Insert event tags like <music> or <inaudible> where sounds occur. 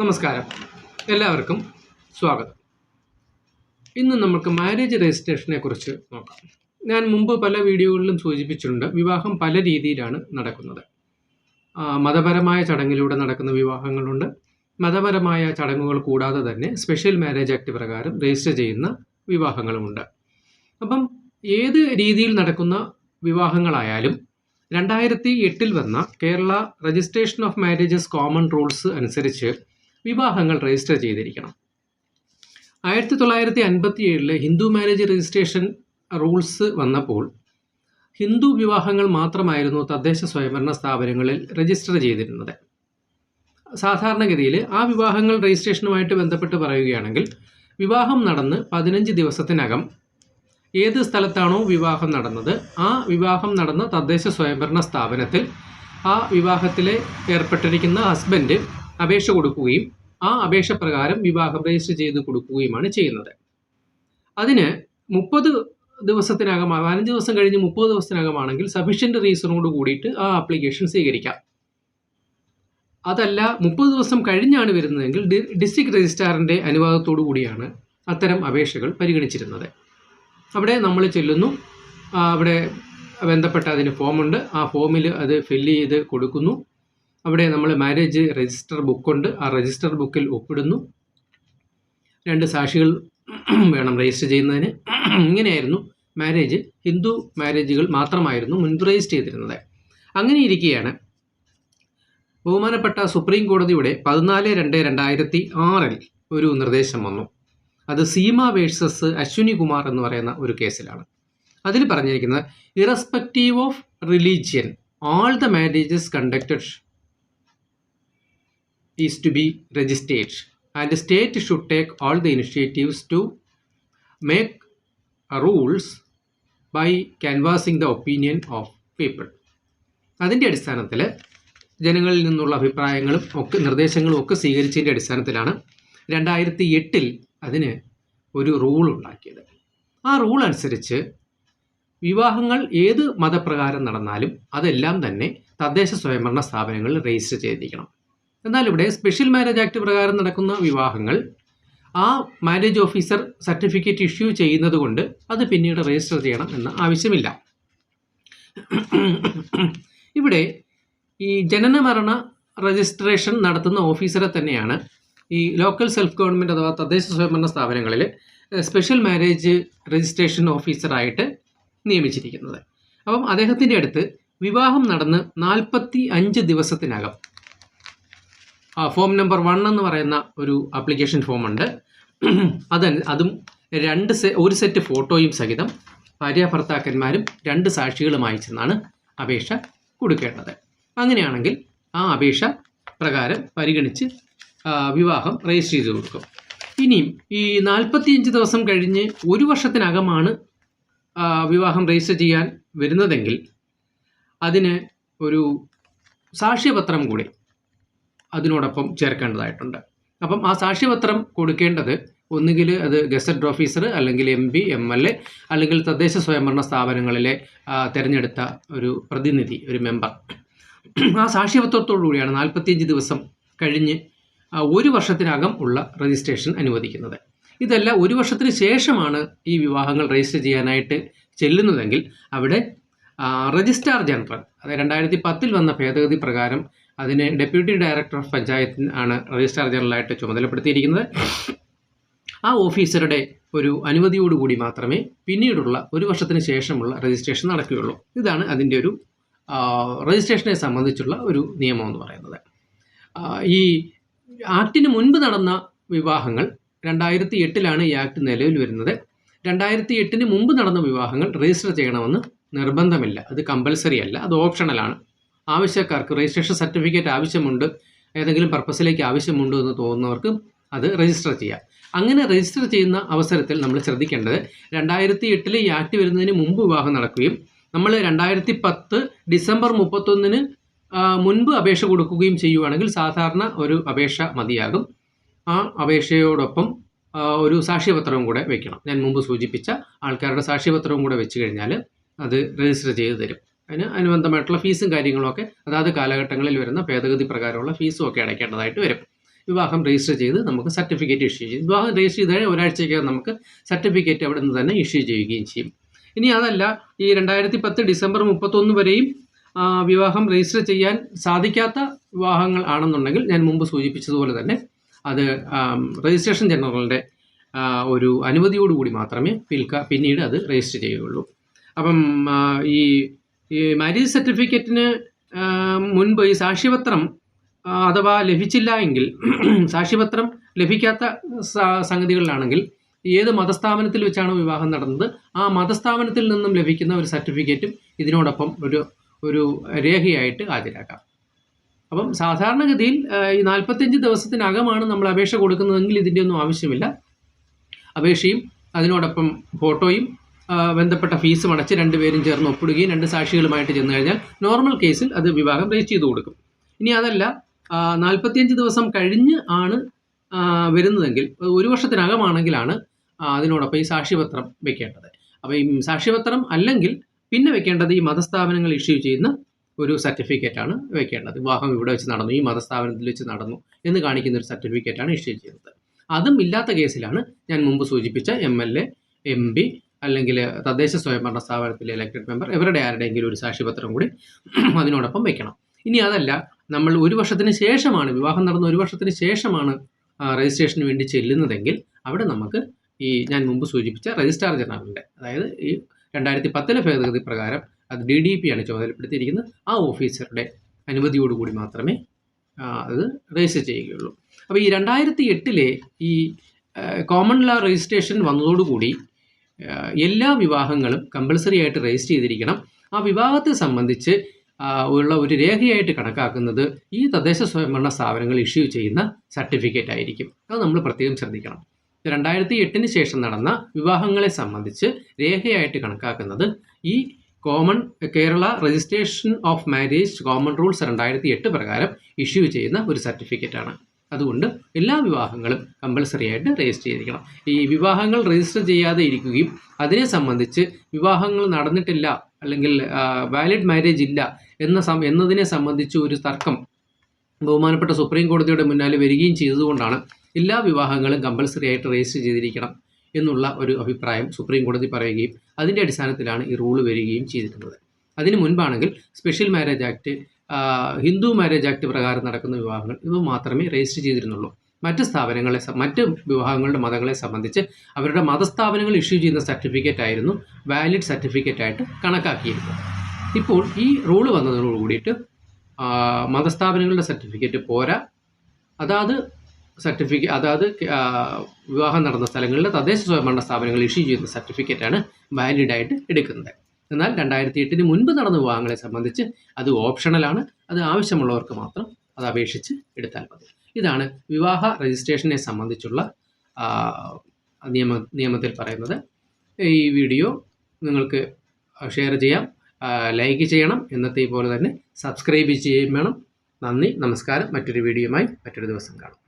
നമസ്കാരം. എല്ലാവർക്കും സ്വാഗതം. ഇന്ന് നമുക്ക് മാരേജ് രജിസ്ട്രേഷനെ കുറിച്ച് നോക്കാം. ഞാൻ മുമ്പ് പല വീഡിയോകളിലും സൂചിപ്പിച്ചിട്ടുണ്ട് വിവാഹം പല രീതിയിലാണ് നടക്കുന്നത്. മതപരമായ ചടങ്ങിലൂടെ നടക്കുന്ന വിവാഹങ്ങളുണ്ട്. മതപരമായ ചടങ്ങുകൾ കൂടാതെ തന്നെ സ്പെഷ്യൽ മാരേജ് ആക്ട് പ്രകാരം രജിസ്റ്റർ ചെയ്യുന്ന വിവാഹങ്ങളുമുണ്ട്. അപ്പം ഏത് രീതിയിൽ നടക്കുന്ന വിവാഹങ്ങളായാലും രണ്ടായിരത്തി എട്ടിൽ വന്ന Kerala registration of marriages common rules അനുസരിച്ച് വിവാഹങ്ങൾ രജിസ്റ്റർ ചെയ്തിരിക്കണം. ആയിരത്തി തൊള്ളായിരത്തി അൻപത്തി ഏഴിലെ ഹിന്ദു മാരേജ് രജിസ്ട്രേഷൻ റൂൾസ് വന്നപ്പോൾ ഹിന്ദു വിവാഹങ്ങൾ മാത്രമായിരുന്നു തദ്ദേശ സ്വയംഭരണ സ്ഥാപനങ്ങളിൽ രജിസ്റ്റർ ചെയ്തിരുന്നത്. സാധാരണഗതിയിൽ ആ വിവാഹങ്ങൾ രജിസ്ട്രേഷനുമായിട്ട് ബന്ധപ്പെട്ട് പറയുകയാണെങ്കിൽ വിവാഹം നടന്ന് പതിനഞ്ച് ദിവസത്തിനകം ഏത് സ്ഥലത്താണോ വിവാഹം നടന്നത് ആ വിവാഹം നടന്ന തദ്ദേശ സ്വയംഭരണ സ്ഥാപനത്തിൽ ആ വിവാഹത്തിലെ ഏർപ്പെട്ടിരിക്കുന്ന ഹസ്ബൻഡ് അപേക്ഷ കൊടുക്കുകയും ആ അപേക്ഷ പ്രകാരം വിവാഹം രജിസ്റ്റർ ചെയ്ത് കൊടുക്കുകയുമാണ് ചെയ്യുന്നത്. അതിന് മുപ്പത് ദിവസത്തിനകം പതിനഞ്ച് ദിവസം കഴിഞ്ഞ് മുപ്പത് ദിവസത്തിനകമാണെങ്കിൽ സഫീഷ്യന്റ് റീസണോട് കൂടിയിട്ട് ആ ആപ്ലിക്കേഷൻ സ്വീകരിക്കാം. അതല്ല മുപ്പത് ദിവസം കഴിഞ്ഞാണ് വരുന്നതെങ്കിൽ ഡിസ്ട്രിക്ട് രജിസ്ട്രാറിന്റെ അനുവാദത്തോടു കൂടിയാണ് അത്തരം അപേക്ഷകൾ പരിഗണിച്ചിരുന്നത്. അവിടെ നമ്മൾ ചെല്ലുന്നു. അവിടെ ബന്ധപ്പെട്ട അതിന് ഫോമുണ്ട് ആ ഫോമിൽ അത് ഫില്ല് ചെയ്ത് കൊടുക്കുന്നു. അവിടെ നമ്മൾ മാരേജ് രജിസ്റ്റർ ബുക്കുണ്ട് ആ രജിസ്റ്റർ ബുക്കിൽ ഒപ്പിടുന്നു. രണ്ട് സാക്ഷികൾ വേണം രജിസ്റ്റർ ചെയ്യുന്നതിന്. ഇങ്ങനെയായിരുന്നു മാരേജ് ഹിന്ദു മാരേജുകൾ മാത്രമായിരുന്നു മുൻപ് രജിസ്റ്റർ ചെയ്തിരുന്നത്. അങ്ങനെ ഇരിക്കുകയാണ് ബഹുമാനപ്പെട്ട സുപ്രീം കോടതിയുടെ പതിനാല് രണ്ട് രണ്ടായിരത്തി ആറിൽ ഒരു നിർദ്ദേശം വന്നു. അത് സീമ വേഴ്സസ് അശ്വിനി കുമാർ എന്ന് പറയുന്ന ഒരു കേസിലാണ്. അതിൽ പറഞ്ഞിരിക്കുന്നത് irrespective of religion all the marriages conducted is to be registered. And the state should take all the initiatives to make rules by canvassing the opinion of people. അതിന്റെ അടിസ്ഥാനത്തിൽ ജനങ്ങളിൽ നിന്നുള്ള അഭിപ്രായങ്ങളും ഒക്കെ നിർദ്ദേശങ്ങളും ഒക്കെ സ്വീകരിച്ചതിന്റെ അടിസ്ഥാനത്തിലാണ് രണ്ടായിരത്തി എട്ടിൽ അതിന് ഒരു റൂൾ ഉണ്ടാക്കിയത്. ആ റൂൾ അനുസരിച്ച് വിവാഹങ്ങൾ ഏത് മതപ്രകാരം നടന്നാലും അതെല്ലാം തന്നെ തദ്ദേശ സ്വയംഭരണ സ്ഥാപനങ്ങളിൽ രജിസ്റ്റർ ചെയ്തിരിക്കണം. എന്നാൽ ഇവിടെ സ്പെഷ്യൽ മാരേജ് ആക്ട് പ്രകാരം നടക്കുന്ന വിവാഹങ്ങൾ ആ മാരേജ് ഓഫീസർ സർട്ടിഫിക്കറ്റ് ഇഷ്യൂ ചെയ്യുന്നത് കൊണ്ട് അത് പിന്നീട് രജിസ്റ്റർ ചെയ്യണം എന്ന ആവശ്യമില്ല. ഇവിടെ ഈ ജനന മരണ രജിസ്ട്രേഷൻ നടത്തുന്ന ഓഫീസറെ തന്നെയാണ് ഈ ലോക്കൽ സെൽഫ് ഗവൺമെന്റ് അഥവാ തദ്ദേശ സ്വയംഭരണ സ്ഥാപനങ്ങളിൽ സ്പെഷ്യൽ മാരേജ് രജിസ്ട്രേഷൻ ഓഫീസറായിട്ട് നിയമിച്ചിരിക്കുന്നത്. അപ്പം അദ്ദേഹത്തിന്റെ അടുത്ത് വിവാഹം നടന്ന് നാൽപ്പത്തി അഞ്ച് ദിവസത്തിനകം ഫോം നമ്പർ വൺ എന്ന് പറയുന്ന ഒരു ആപ്ലിക്കേഷൻ ഫോം ഉണ്ട്. അത് അതും രണ്ട് സെ ഒരു സെറ്റ് ഫോട്ടോയും സഹിതം ഭാര്യാഭർത്താക്കന്മാരും രണ്ട് സാക്ഷികളും ചെന്നാണ് അപേക്ഷ കൊടുക്കേണ്ടത്. അങ്ങനെയാണെങ്കിൽ ആ അപേക്ഷ പ്രകാരം പരിഗണിച്ച് വിവാഹം രജിസ്റ്റർ ചെയ്ത് കൊടുക്കും. ഇനിയും ഈ നാൽപ്പത്തിയഞ്ച് ദിവസം കഴിഞ്ഞ് ഒരു വർഷത്തിനകമാണ് വിവാഹം രജിസ്റ്റർ ചെയ്യാൻ വരുന്നതെങ്കിൽ അതിന് ഒരു സാക്ഷ്യപത്രം കൂടി അതിനോടൊപ്പം ചേർക്കേണ്ടതായിട്ടുണ്ട്. അപ്പം ആ സാക്ഷ്യപത്രം കൊടുക്കേണ്ടത് ഒന്നുകിൽ അത് ഗസറ്റ് ഓഫീസർ അല്ലെങ്കിൽ M P M L A അല്ലെങ്കിൽ തദ്ദേശ സ്വയംഭരണ സ്ഥാപനങ്ങളിലെ തിരഞ്ഞെടുത്ത ഒരു പ്രതിനിധി ഒരു മെമ്പർ. ആ സാക്ഷ്യപത്രത്തോടു കൂടിയാണ് നാൽപ്പത്തിയഞ്ച് ദിവസം കഴിഞ്ഞ് ഒരു വർഷത്തിനകം ഉള്ള രജിസ്ട്രേഷൻ അനുവദിക്കുന്നത്. ഇതല്ല ഒരു വർഷത്തിന് ശേഷമാണ് ഈ വിവാഹങ്ങൾ രജിസ്റ്റർ ചെയ്യാനായിട്ട് ചെല്ലുന്നതെങ്കിൽ അവിടെ രജിസ്ട്രാർ ജനറൽ അതായത് രണ്ടായിരത്തി പത്തിൽ വന്ന ഭേദഗതി പ്രകാരം അതിന് ഡെപ്യൂട്ടി ഡയറക്ടർ ഓഫ് പഞ്ചായത്തിന് ആണ് രജിസ്ട്രാർ ജനറലായിട്ട് ചുമതലപ്പെടുത്തിയിരിക്കുന്നത്. ആ ഓഫീസറുടെ ഒരു അനുമതിയോടുകൂടി മാത്രമേ പിന്നീടുള്ള ഒരു വർഷത്തിന് ശേഷമുള്ള രജിസ്ട്രേഷൻ നടക്കുകയുള്ളൂ. ഇതാണ് അതിന്റെ ഒരു രജിസ്ട്രേഷനെ സംബന്ധിച്ചുള്ള ഒരു നിയമം എന്ന് പറയുന്നത്. ഈ ആക്ടിന് മുൻപ് നടന്ന വിവാഹങ്ങൾ രണ്ടായിരത്തി എട്ടിലാണ് ഈ ആക്ട് നിലവിൽ വരുന്നത്. രണ്ടായിരത്തി എട്ടിന് മുമ്പ് നടന്ന വിവാഹങ്ങൾ രജിസ്റ്റർ ചെയ്യണമെന്ന് നിർബന്ധമില്ല. അത് കമ്പൽസറി അല്ല. അത് ഓപ്ഷണലാണ്. ആവശ്യക്കാർക്ക് രജിസ്ട്രേഷൻ സർട്ടിഫിക്കറ്റ് ആവശ്യമുണ്ട് ഏതെങ്കിലും പർപ്പസിലേക്ക് ആവശ്യമുണ്ടോ എന്ന് തോന്നുന്നവർക്ക് അത് രജിസ്റ്റർ ചെയ്യാം. അങ്ങനെ രജിസ്റ്റർ ചെയ്യുന്ന അവസരത്തിൽ നമ്മൾ ശ്രദ്ധിക്കേണ്ടത് രണ്ടായിരത്തി എട്ടിൽ ഈ ആക്ട് വരുന്നതിന് മുമ്പ് വിവാഹം നടക്കുകയും നമ്മൾ രണ്ടായിരത്തി പത്ത് ഡിസംബർ മുപ്പത്തൊന്നിന് മുൻപ് അപേക്ഷ കൊടുക്കുകയും ചെയ്യുകയാണെങ്കിൽ സാധാരണ ഒരു അപേക്ഷ മതിയാകും. ആ അപേക്ഷയോടൊപ്പം ഒരു സാക്ഷ്യപത്രവും കൂടെ വെക്കണം. ഞാൻ മുമ്പ് സൂചിപ്പിച്ച ആൾക്കാരുടെ സാക്ഷ്യപത്രവും കൂടെ വെച്ച് കഴിഞ്ഞാൽ അത് രജിസ്റ്റർ ചെയ്ത് തരും. അതിന് അനുബന്ധമായിട്ടുള്ള ഫീസും കാര്യങ്ങളും ഒക്കെ അതാത് കാലഘട്ടങ്ങളിൽ വരുന്ന ഭേദഗതി പ്രകാരമുള്ള ഫീസും ഒക്കെ അടയ്ക്കേണ്ടതായിട്ട് വരും. വിവാഹം രജിസ്റ്റർ ചെയ്ത് നമുക്ക് സർട്ടിഫിക്കറ്റ് ഇഷ്യൂ ചെയ്യും. വിവാഹം രജിസ്റ്റർ ചെയ്ത് ഒരാഴ്ചയ്ക്കകം നമുക്ക് സർട്ടിഫിക്കറ്റ് അവിടെ നിന്ന് തന്നെ ഇഷ്യൂ ചെയ്യുകയും ചെയ്യും. ഇനി അതല്ല ഈ രണ്ടായിരത്തി പത്ത് ഡിസംബർ മുപ്പത്തൊന്ന് വരെയും വിവാഹം രജിസ്റ്റർ ചെയ്യാൻ സാധിക്കാത്ത വിവാഹങ്ങൾ ആണെന്നുണ്ടെങ്കിൽ ഞാൻ മുമ്പ് സൂചിപ്പിച്ചതുപോലെ തന്നെ അത് രജിസ്ട്രേഷൻ ജനറലിന്റെ ഒരു അനുമതിയോടുകൂടി മാത്രമേ പിൽക്ക പിന്നീട് അത് രജിസ്റ്റർ ചെയ്യുകയുള്ളൂ. അപ്പം ഈ ഈ മാരേജ് സർട്ടിഫിക്കറ്റിന് മുൻപ് ഈ സാക്ഷ്യപത്രം അഥവാ ലഭിച്ചില്ല എങ്കിൽ <clears throat> സാക്ഷ്യപത്രം ലഭിക്കാത്ത സംഗതികളിലാണെങ്കിൽ ഏത് മതസ്ഥാപനത്തിൽ വെച്ചാണ് വിവാഹം നടന്നത് ആ മതസ്ഥാപനത്തിൽ നിന്നും ലഭിക്കുന്ന ഒരു സർട്ടിഫിക്കറ്റും ഇതിനോടൊപ്പം ഒരു ഒരു രേഖയായിട്ട് ഹാജരാക്കാം. അപ്പം സാധാരണഗതിയിൽ ഈ നാൽപ്പത്തഞ്ച് ദിവസത്തിനകമാണ് നമ്മൾ അപേക്ഷ കൊടുക്കുന്നതെങ്കിൽ ഇതിന്റെ ഒന്നും ആവശ്യമില്ല. അപേക്ഷയും അതിനോടൊപ്പം ഫോട്ടോയും ബന്ധപ്പെട്ട ഫീസും അടച്ച് രണ്ടുപേരും ചേർന്ന് ഒപ്പിടുകയും രണ്ട് സാക്ഷികളുമായിട്ട് ചെന്ന് കഴിഞ്ഞാൽ നോർമൽ കേസിൽ അത് വിവാഹം രജിസ്റ്റർ ചെയ്ത് കൊടുക്കും. ഇനി അതല്ല നാൽപ്പത്തിയഞ്ച് ദിവസം കഴിഞ്ഞ് ആണ് വരുന്നതെങ്കിൽ ഒരു വർഷത്തിനകമാണെങ്കിലാണ് അതിനോടൊപ്പം ഈ സാക്ഷ്യപത്രം വെക്കേണ്ടത്. അപ്പോൾ ഈ സാക്ഷ്യപത്രം അല്ലെങ്കിൽ പിന്നെ വെക്കേണ്ടത് ഈ മതസ്ഥാപനങ്ങൾ ഇഷ്യൂ ചെയ്യുന്ന ഒരു സർട്ടിഫിക്കറ്റാണ് വെക്കേണ്ടത്. വിവാഹം ഇവിടെ വെച്ച് നടന്നു ഈ മതസ്ഥാപനത്തിൽ വെച്ച് നടന്നു എന്ന് കാണിക്കുന്ന ഒരു സർട്ടിഫിക്കറ്റാണ് ഇഷ്യൂ ചെയ്യുന്നത്. അതും ഇല്ലാത്ത കേസിലാണ് ഞാൻ മുമ്പ് സൂചിപ്പിച്ച M L A M P അല്ലെങ്കിൽ തദ്ദേശ സ്വയംഭരണ സ്ഥാപനത്തിലെ ഇലക്ടഡ് മെമ്പർ ഇവരുടെ ആരുടെയെങ്കിലും ഒരു സാക്ഷ്യപത്രം കൂടി <clears throat> അതിനോടൊപ്പം വെക്കണം. ഇനി അതല്ല നമ്മൾ ഒരു വർഷത്തിന് ശേഷമാണ് വിവാഹം നടന്ന ഒരു വർഷത്തിന് ശേഷമാണ് രജിസ്ട്രേഷന് വേണ്ടി ചെല്ലുന്നതെങ്കിൽ അവിടെ നമുക്ക് ഈ ഞാൻ മുമ്പ് സൂചിപ്പിച്ച രജിസ്ട്രാർ ജനറലിന്റെ അതായത് ഈ രണ്ടായിരത്തി പത്തിലെ ഭേദഗതി പ്രകാരം അത് ഡി ഡി പി ആണ് ചുമതലപ്പെടുത്തിയിരിക്കുന്നത്. ആ ഓഫീസറുടെ അനുമതിയോടുകൂടി മാത്രമേ അത് രജിസ്റ്റർ ചെയ്യുകയുള്ളൂ. അപ്പോൾ ഈ രണ്ടായിരത്തി എട്ടിലെ ഈ കോമൺ ലോ രജിസ്ട്രേഷൻ വന്നതോടുകൂടി എല്ലാ വിവാഹങ്ങളും കമ്പൽസറി ആയിട്ട് രജിസ്റ്റർ ചെയ്തിരിക്കണം. ആ വിവാഹത്തെ സംബന്ധിച്ച് ഉള്ള ഒരു രേഖയായിട്ട് കണക്കാക്കുന്നത് ഈ തദ്ദേശ സ്വയംഭരണ സ്ഥാപനങ്ങൾ ഇഷ്യൂ ചെയ്യുന്ന സർട്ടിഫിക്കറ്റ് ആയിരിക്കും. അത് നമ്മൾ പ്രത്യേകം ശ്രദ്ധിക്കണം. രണ്ടായിരത്തി എട്ടിന് ശേഷം നടന്ന വിവാഹങ്ങളെ സംബന്ധിച്ച് രേഖയായിട്ട് കണക്കാക്കുന്നത് ഈ common Kerala registration of marriage common rules രണ്ടായിരത്തി എട്ട് പ്രകാരം ഇഷ്യൂ ചെയ്യുന്ന ഒരു സർട്ടിഫിക്കറ്റാണ് അതുകൊണ്ട് എല്ലാ വിവാഹങ്ങളും കമ്പൽസറി ആയിട്ട് രജിസ്റ്റർ ചെയ്തിരിക്കണം. ഈ വിവാഹങ്ങൾ രജിസ്റ്റർ ചെയ്യാതെ ഇരിക്കുകയും അതിനെ സംബന്ധിച്ച് വിവാഹങ്ങൾ നടന്നിട്ടില്ല അല്ലെങ്കിൽ വാലിഡ് മാരേജ് ഇല്ല എന്ന എന്നതിനെ സംബന്ധിച്ച് ഒരു തർക്കം ബഹുമാനപ്പെട്ട സുപ്രീം കോടതിയുടെ മുന്നാലെ വരികയും ചെയ്തതുകൊണ്ടാണ് എല്ലാ വിവാഹങ്ങളും കമ്പൽസറി ആയിട്ട് രജിസ്റ്റർ ചെയ്തിരിക്കണം എന്നുള്ള ഒരു അഭിപ്രായം സുപ്രീം കോടതി പറയുകയും അതിന്റെ അടിസ്ഥാനത്തിലാണ് ഈ റൂൾ വരികയും ചെയ്തിട്ടുള്ളത്. അതിന് മുൻപാണെങ്കിൽ special marriage act Hindu marriage act പ്രകാരം നടക്കുന്ന വിവാഹങ്ങൾ ഇവ മാത്രമേ രജിസ്റ്റർ ചെയ്തിരുന്നുള്ളൂ. മറ്റ് സ്ഥാപനങ്ങളെ മറ്റ് വിവാഹങ്ങളുടെ മതങ്ങളെ സംബന്ധിച്ച് അവരുടെ മതസ്ഥാപനങ്ങൾ ഇഷ്യൂ ചെയ്യുന്ന സർട്ടിഫിക്കറ്റ് ആയിരുന്നു വാലിഡ് സർട്ടിഫിക്കറ്റ് ആയിട്ട് കണക്കാക്കിയിരുന്നത് ഇപ്പോൾ ഈ റൂൾ വന്നതിനോട് കൂടിയിട്ട് മതസ്ഥാപനങ്ങളുടെ സർട്ടിഫിക്കറ്റ് പോരാ. അതാത് സർട്ടിഫിക്കറ്റ് അതാത് വിവാഹം നടന്ന സ്ഥലങ്ങളിൽ തദ്ദേശ സ്വയംഭരണ സ്ഥാപനങ്ങൾ ഇഷ്യൂ ചെയ്യുന്ന സർട്ടിഫിക്കറ്റാണ് വാലിഡായിട്ട് എടുക്കുന്നത്. എന്നാൽ രണ്ടായിരത്തി എട്ടിന് മുൻപ് നടന്ന വിവാഹങ്ങളെ സംബന്ധിച്ച് അത് ഓപ്ഷണലാണ്. അത് ആവശ്യമുള്ളവർക്ക് മാത്രം അത് അപേക്ഷിച്ച് എടുത്താൽ മതി. ഇതാണ് വിവാഹ രജിസ്ട്രേഷനെ സംബന്ധിച്ചുള്ള നിയമ നിയമത്തിൽ പറയുന്നത്. ഈ വീഡിയോ നിങ്ങൾക്ക് ഷെയർ ചെയ്യാം ലൈക്ക് ചെയ്യണം എന്നത്തെ പോലെ തന്നെ സബ്സ്ക്രൈബ് ചെയ്യുകയും വേണം. നന്ദി നമസ്കാരം. മറ്റൊരു വീഡിയോയുമായി മറ്റൊരു ദിവസം കാണാം.